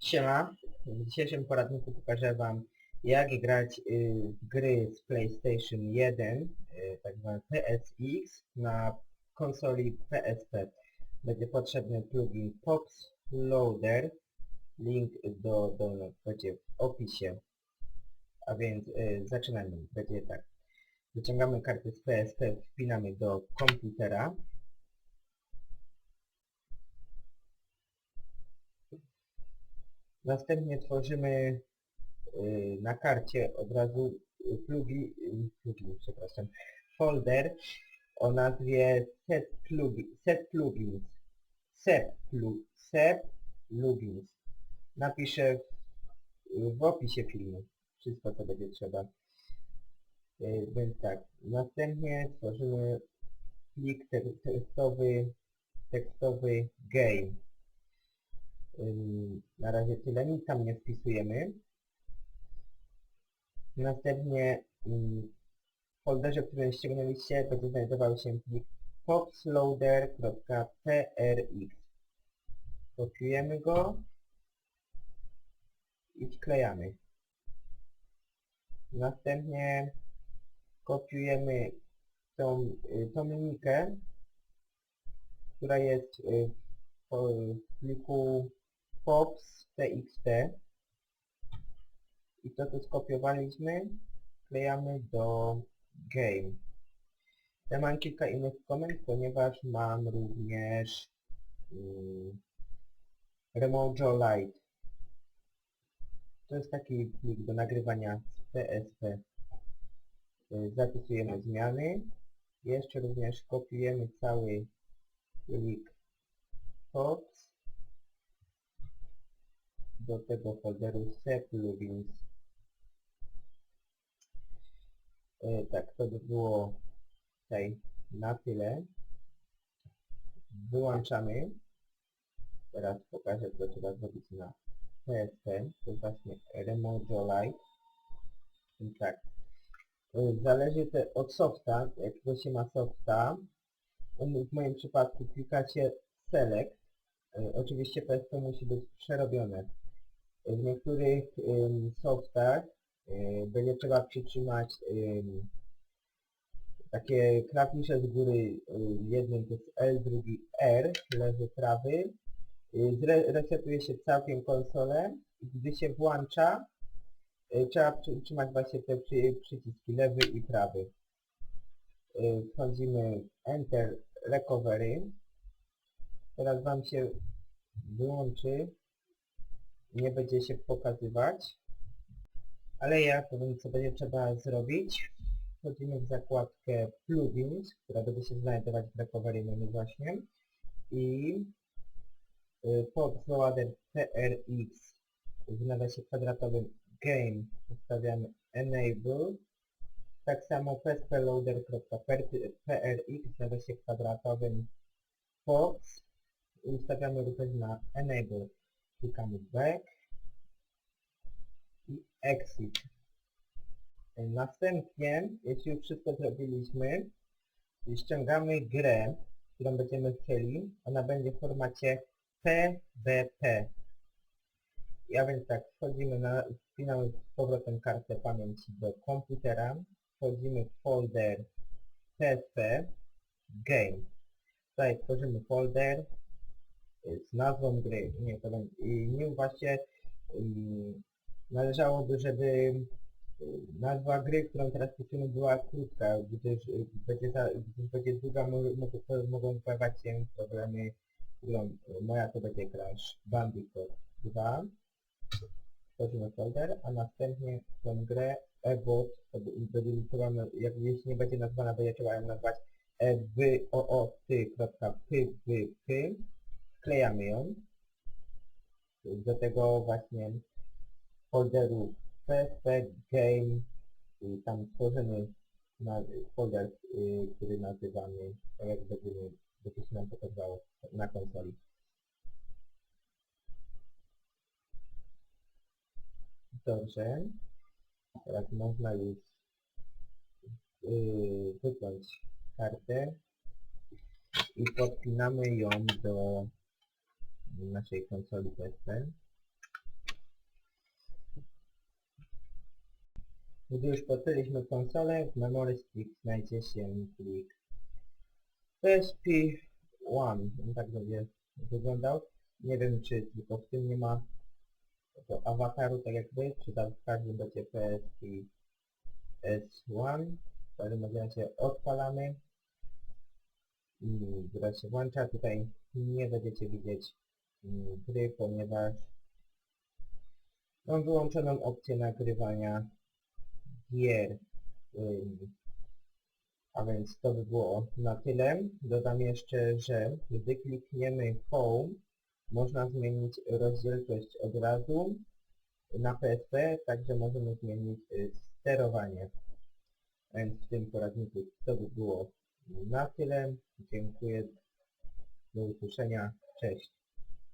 Siema, w dzisiejszym poradniku pokażę Wam jak grać y, gry z PlayStation 1, y, tak zwane PSX na konsoli PSP. Będzie potrzebny plugin Pops Loader, link do, do będzie w opisie. A więc y, zaczynamy, będzie tak. Wyciągamy kartę z PSP, wpinamy do komputera. Następnie tworzymy y, na karcie od razu y, plugi, y, plugin, przepraszam, folder o nazwie set, set plugins. Set, plu, set plugins. Napiszę w, w opisie filmu wszystko co będzie trzeba. Y, Więc tak, następnie tworzymy plik te- tekstowy, tekstowy game. Ym, Na razie tyle, nic tam nie wpisujemy. Następnie ym, w folderze, który ściągnęliście, będzie znajdował się plik popsloader.prx. Kopiujemy go i wklejamy. Następnie kopiujemy tą, y, tą która jest y, w w pops.txt i to co skopiowaliśmy wklejamy do game. Ja mam kilka innych komend, ponieważ mam również um, Remojo Lite. To jest taki plik do nagrywania z PSP. Y, Zapisujemy zmiany. Jeszcze również kopiujemy cały plik pops do tego folderu C plugins. E, tak, to by było tutaj na tyle. Wyłączamy. Teraz pokażę, co trzeba zrobić na PSP. To właśnie Remojo Lite. I tak. E, Zależy to od softa, jakiego się ma softa. W moim przypadku klikacie Select. E, Oczywiście PSP musi być przerobione. W niektórych softach będzie trzeba przytrzymać ym, takie klawisze z góry, jednym to jest L, drugi R, lewy, prawy. Y, resetuje się całkiem konsolę gdy się włącza, y, trzeba przytrzymać właśnie te przy, przyciski lewy i prawy. Y, Wchodzimy Enter Recovery. Teraz Wam się wyłączy nie będzie się pokazywać. Ale ja powiem co będzie trzeba zrobić. Wchodzimy w zakładkę plugins, która będzie się znajdować w recovery menu właśnie i y, pod Loader TRX w kwadratowym Game ustawiamy Enable tak samo psploader.prx w nawiasie kwadratowym Fox i ustawiamy również na Enable klikamy back i exit. Następnie, jeśli już wszystko zrobiliśmy, ściągamy grę, którą będziemy chcieli. Ona będzie w formacie PBP. Ja więc tak, wchodzimy na, wpinamy z powrotem kartę pamięci do komputera, wchodzimy w folder PSP Game. Tutaj tworzymy folder, z nazwą gry. Nie, to będzie, nie właśnie należałoby, żeby y, nazwa gry, którą teraz piszemy była krótka, gdyż y, będzie, za, gdyż będzie długa, mo- mo- mogą pojawiać się problemy, moja to będzie Crash Bandicoot 2. Tworzymy folder, a następnie tą grę ebot, będzie trzeba, na- jak jeśli nie będzie nazwana, będzie trzeba ją nazwać e ewyooty.pwp wklejamy ją do tego właśnie folderu Game i tam tworzymy na, folder, y, który nazywamy tak jak będziemy, będzie się nam pokazało na konsoli. Dobrze. Teraz można już yy, wyciąć kartę i podpinamy ją do naszej konsoli PSP. Gdy już podpięliśmy konsolę, w memory stick znajdzie się plik PSP1. On tak będzie wyglądał. Nie wiem, czy tylko w tym nie ma tego awataru, tak jakby, czy tam w każdym będzie PSP1. W każdym razie odpalamy i gra się włącza. Tutaj nie będziecie widzieć gry, ponieważ mam wyłączoną opcję nagrywania gier. A więc to by było na tyle. Dodam jeszcze, że gdy klikniemy Home, można zmienić rozdzielczość obrazu na PSP, także możemy zmienić y, sterowanie. Więc w tym poradniku to by było na tyle. Dziękuję. Do usłyszenia. Cześć.